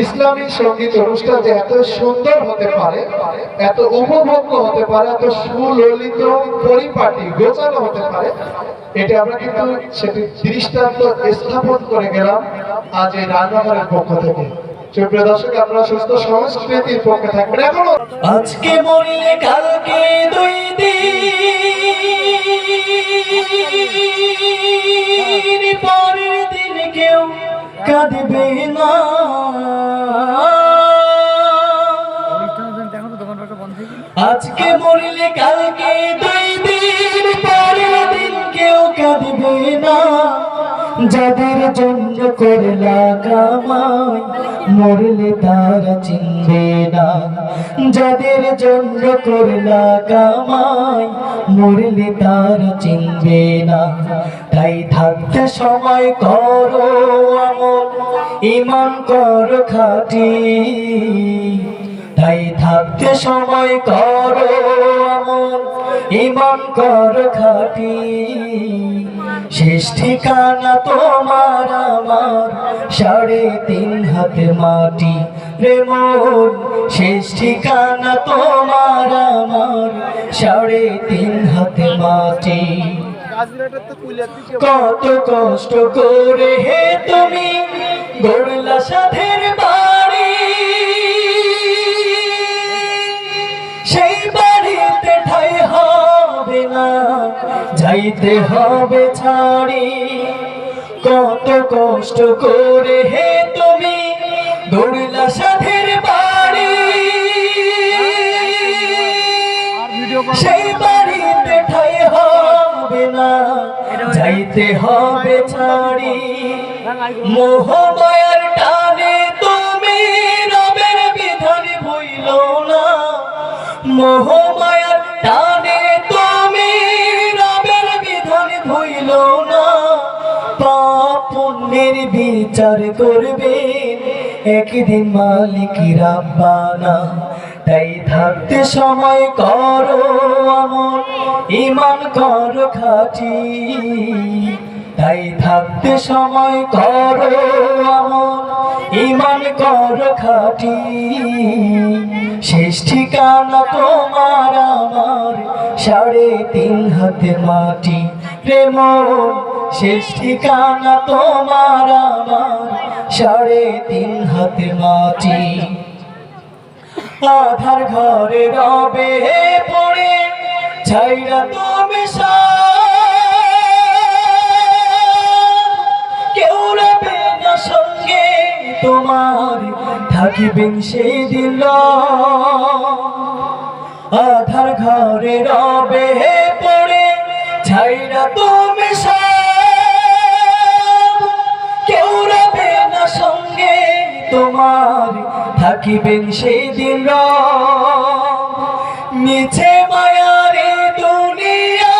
ইসলামী সংগীত অনুষ্ঠান যে এত সুন্দর হতে পারে, এত উপভোগ্য হতে পারে, এত সুললিত, পরিপাটি, গোছানো হতে পারে, এটা আমরা কিন্তু সেটি দৃষ্টান্ত স্থাপন করে গেলাম আজ এই রান্নাঘরের পক্ষ থেকে। এখনও আজকে মরলে কালকে দুই দিন কেউ কাঁদবে না। আজকে মরলে কালকে দুই দিন পরের দিন কেউ কাঁদবে না। যাদের জন্য করলা কামাই মরলে তারা চিনবে না। যাদের জন্য করলা কামাই মরলে তারা চিনবে না। তাই থাকতে সময় করো আমল ইমান কর খাটি। তাই থাকতে সময় করো আমল ইমান কর খাটি। শেষ ঠিকানা তোমার আমার। সাড়ে তিন হাতে মাটি রে মন। শেষ ঠিকানা তোমার আমার। সাড়ে তিন হাতে মাটি। কত কষ্ট করে হে তুমি গড়লা সাধের বাড়ি যাইতে হবে ছাড়ি। কত কষ্ট করে হে তুমি দৌড়লা সাধের বাড়ি। সেই বাড়িতে ঠাই হবে না যাইতে হবে ছাড়ি। মোহমায়ার টানে তুমি রবের বিধান ভুইল না। মোহমায়ার বিচার করবে। একদিন মালিক রাব্বানা, তাই থাকতে সময় করো আমল ইমান কর খাটি। তাই থাকতে সময় করো আমল ইমান কর খাটি। শেষ ঠিকানা তোমার আমার, সাড়ে তিন হাতে মাটি, প্রেম শেষ ঠিকানা তোমার আমার। সাড়ে তিন হাতে মাটি। আধার ঘরে রবে পড়ে ছাইরা তুমি কেউ রবে না সঙ্গে তোমার, থাকিবেন সেই দিন আধার ঘরে রবে পড়ে ছাইরা তুমি কেউ তোমার থাকিবেন সেই দিন মিছে মায়ারে দুনিয়া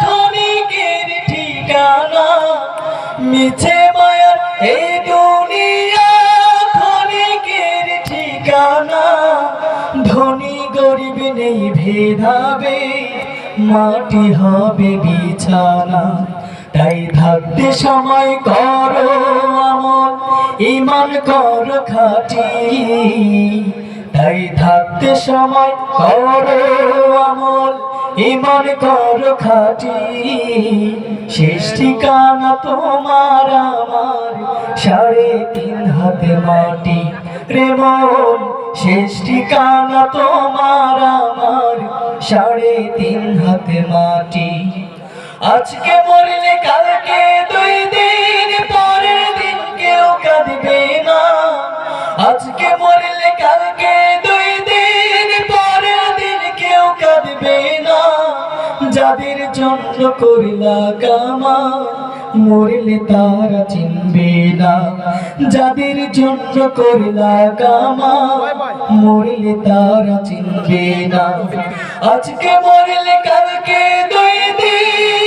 ক্ষণিকের ঠিকানা। মিছে মায়ার এই দুনিয়া ক্ষণিকের ঠিকানা। ধনী গরিব নেই ভেদাবে মাটি হবে বিছানা। তাই থাকতে সময় করো। ইমান কর খাটি। তাই থাকতে সময় করো আমল, ইমান কর খাটি। শেষ ঠিকানা তোমার আমার, সাড়ে তিন হাতে মাটি রে মন। শেষ ঠিকানা তোমার আমার, সাড়ে তিন হাতে মাটি। আজকে মরলে কালকে দুই দিন তাদের জন্য করিলা কামা, মরিলে তারা চিনবে না। যাদের জন্য করিলা কামা, মরিলে তারা চিনবে না। আজকে মরিলে কালকে দুই দিন